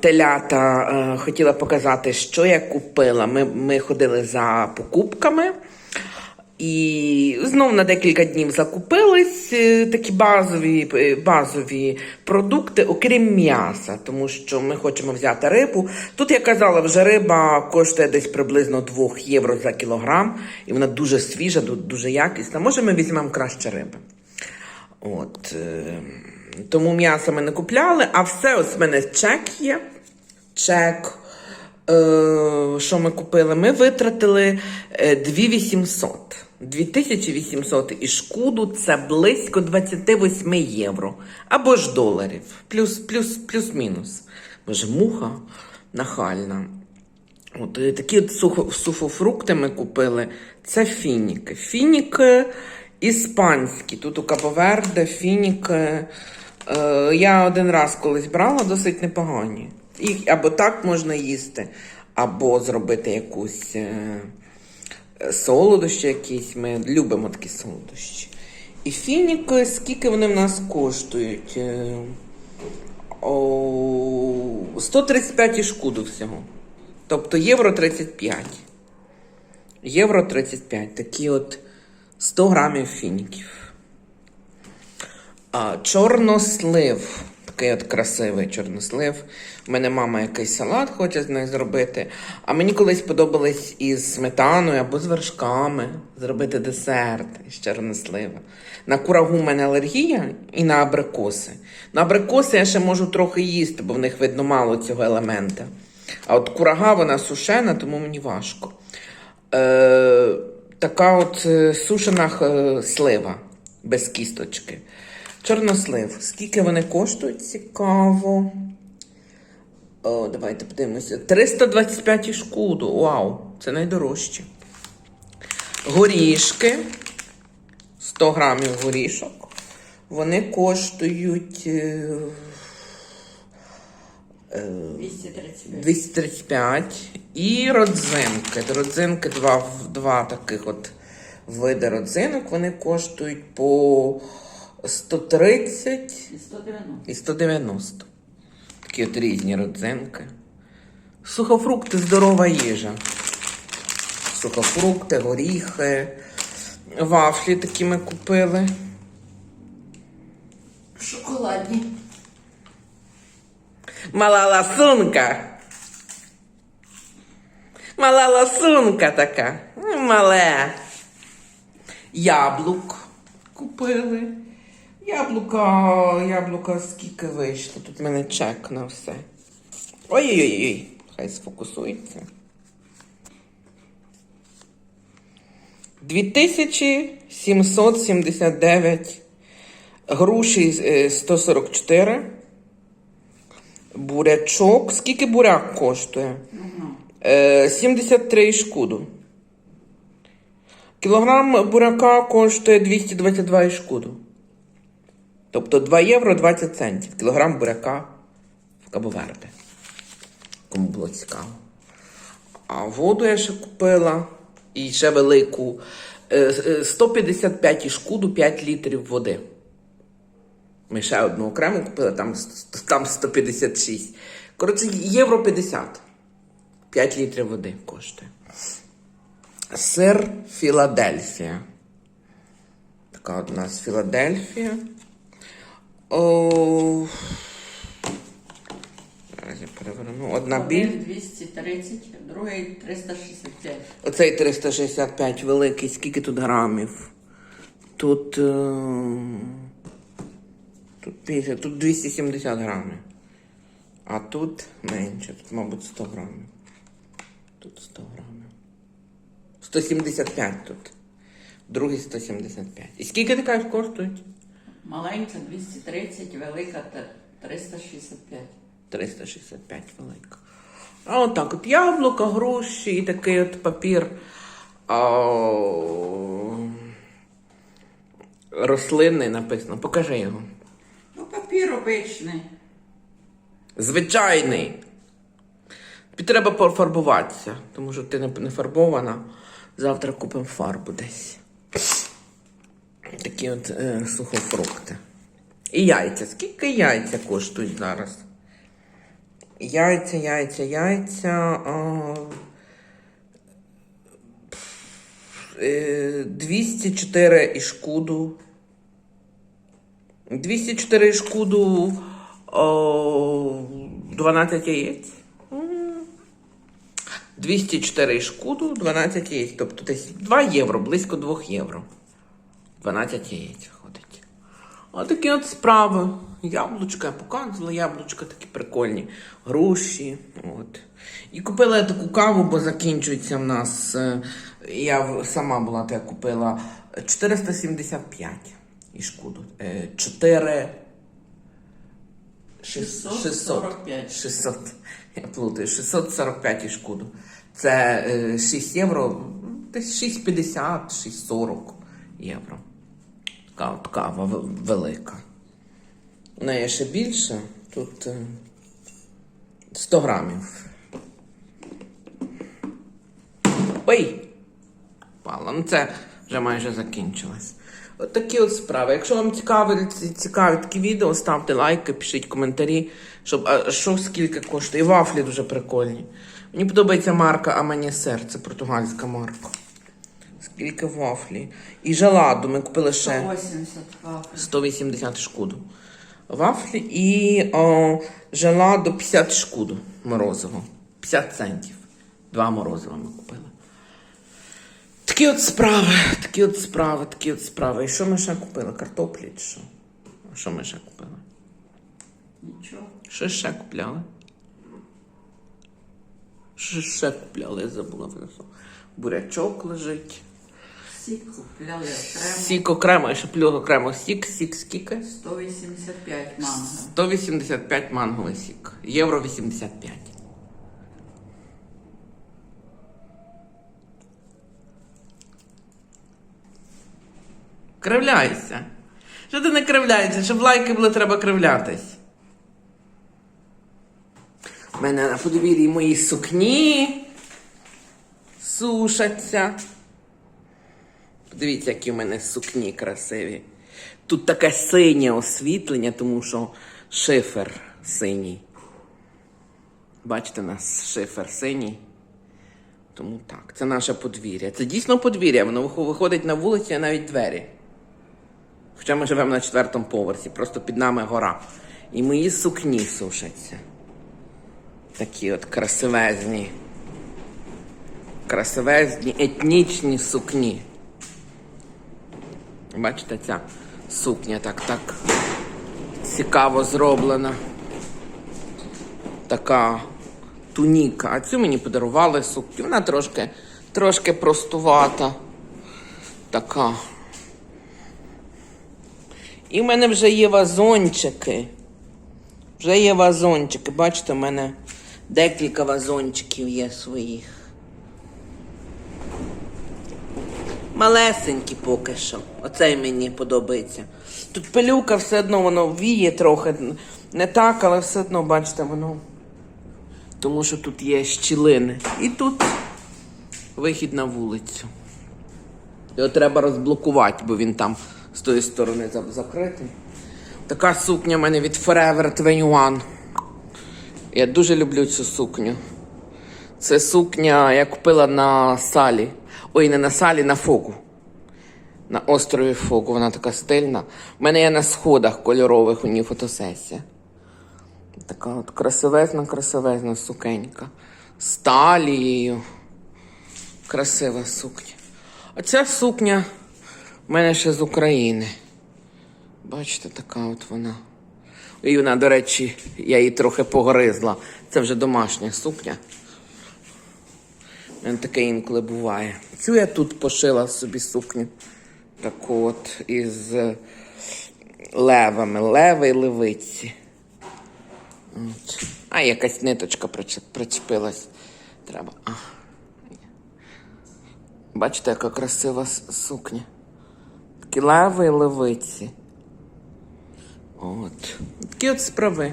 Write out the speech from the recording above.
телята е, хотіла показати, що я купила. Ми, ми ходили за покупками. І знов на декілька днів закупились е, такі базові, е, базові продукти, окрім м'яса, тому що ми хочемо взяти рибу. Тут я казала, вже риба коштує десь приблизно 2 євро за кілограм, і вона дуже свіжа, дуже якісна. Може, ми візьмемо краще риби. От, тому м'ясо ми не купляли, а все, ось в мене чек є. Чек. Е, що ми купили? Ми витратили е, 2800. 2800 і шкуду це близько 28 євро або ж доларів. Плюс, плюс, плюс-мінус. Боже, муха нахальна. От е, такі от сухо, сухофрукти ми купили. Це фініки. Фініки іспанські. Тут у Кабоверде фініки. Е, я один раз колись брала досить непогані. Їх або так можна їсти, або зробити якусь е, солодощі якісь. Ми любимо такі солодощі. І фініки, скільки вони в нас коштують? Е, о, 135 і шкуду всього. Тобто євро 35. Євро 35. Такі от 100 грамів фініків. А, чорнослив. Такий от красивий чорнослив. У мене мама якийсь салат хоче з них зробити. А мені колись подобалось із сметаною або з вершками зробити десерт із чорнослива. На курагу в мене алергія і на абрикоси. На абрикоси я ще можу трохи їсти, бо в них видно мало цього елемента. А от курага вона сушена, тому мені важко. Е, така от е, сушена е, слива без кісточки. Чорнослив. Скільки вони коштують? Цікаво. О, давайте подивимося. 325 і шкуду. Вау, це найдорожче. Горішки. 100 грамів горішок. Вони коштують е, 235. 235. І родзинки. Родзинки два, два таких от види родзинок. Вони коштують по 130 І 190. і 190. Такі от різні родзинки. Сухофрукти здорова їжа. Сухофрукти, горіхи, вафлі такі ми купили. Шоколадні. Мала ласунка. Мала ласунка така. М, Мале. Яблук купили. Яблука, яблука скільки вийшло. Тут в мене чек на все. Ой-ой-ой, хай сфокусується. 2779 груші е, 144. Бурячок. Скільки буряк коштує? Е, 73 шкуду. Кілограм буряка коштує 222 і шкуду. Тобто 2 євро 20 центів. Кілограм буряка в Кабоверде. Кому було цікаво. А воду я ще купила. І ще велику. Е, е, 155 шкуду 5 літрів води. Ми ще одну окрему купили, там, там 156. Коротше, євро 50. 5 літрів води коштує. Сир Філадельфія. Така от у нас Філадельфія. О... Зараз я переверну. Одна біль. Один 230, другий 365. Оцей 365 великий. Скільки тут грамів? Тут. Е... Тут 50, тут 270 грамів. А тут менше, тут, мабуть, 100 грамів. Тут 100 грамів. 175 тут. Другий 175. І скільки ти кажеш коштують? Маленька 230, велика та 365. 365 велика. А отак от яблука, груші і такий от папір. А, рослинний написано. Покажи його. Папір обичний. Звичайний. Тобі треба пофарбуватися, тому що ти не, фарбована. Завтра купимо фарбу десь. Такі от е, сухофрукти. І яйця. Скільки яйця коштують зараз? Яйця, яйця, яйця. Е, 204 і шкуду. 204 і шкуду. О, 12 яєць. 204 і шкуду, 12 яєць. Тобто десь 2 євро, близько 2 євро. 12 яєць виходить. Отакі от справи. Яблучка, я показувала, яблучка такі прикольні. Груші. От. І купила я таку каву, бо закінчується в нас. е, Я сама була, то я купила 475 і шкоду. 4. 600. 645. 600. Я плутаю. 645 і шкоду. Це е, 6 євро, десь 6,50, 6,40 євро. Така от кава велика. У неї ще більше. Тут е, 100 грамів. Ой! Пала. Ну це вже майже закінчилось. От такі от справи. Якщо вам цікаві, цікаві такі відео, ставте лайки, пишіть коментарі, щоб а що скільки коштує. І вафлі дуже прикольні. Мені подобається марка А мені серце, португальська марка. Скільки вафлі. І желаду ми купили ще. 180 вафель. 180 шкуду. Вафлі і о, желадо 50 шкуду морозиво. 50 центів. Два морозива ми купили. Такі от справи, такі от справи, такі от справи. І що ми ще купили? Картоплі чи що? А що ми ще купили? Нічого. Що ще купляли? Що ще купляли? Я забула що. Бурячок лежить. Сік купляли окремо. Сік окремо, я ще плюс окремо сік, сік скільки? 185 манго. 185 манговий сік. Євро 85. Кривляйся. Що ти не кривляєшся? Щоб лайки були, треба кривлятись. У мене на подвір'ї мої сукні сушаться. Подивіться, які в мене сукні красиві. Тут таке синє освітлення, тому що шифер синій. Бачите, у нас шифер синій. Тому так, це наше подвір'я. Це дійсно подвір'я, воно виходить на вулицю, а навіть двері. Хоча ми живемо на четвертому поверсі, просто під нами гора. І мої сукні сушаться. Такі от красивезні. Красивезні етнічні сукні. Бачите, ця сукня так так цікаво зроблена. Така туніка. А цю мені подарували сукню. Вона трошки, трошки простувата. Така. І в мене вже є вазончики. Вже є вазончики. Бачите, в мене декілька вазончиків є своїх. Малесенькі поки що. Оцей мені подобається. Тут пилюка все одно воно віє трохи. Не так, але все одно, бачите, воно. Тому що тут є щілини. І тут вихід на вулицю. Його треба розблокувати, бо він там з тої сторони за- закритий. Така сукня в мене від Forever 21. Я дуже люблю цю сукню. Це сукня я купила на салі. Ой, не на салі, на фогу. На острові Фогу. Вона така стильна. У мене є на сходах кольорових у ній фотосесія. Така от красивезна, красивезна сукенька. З талією. Красива сукня. А ця сукня в мене ще з України. Бачите, така от вона. І вона, до речі, я її трохи погризла. Це вже домашня сукня. У мене таке інколи буває. Цю я тут пошила собі сукню. Таку от із е, левами. Леви і левиці. От. А, якась ниточка причепилась. Треба. А. Бачите, яка красива сукня. Леви і левиці. От. Такі от справи.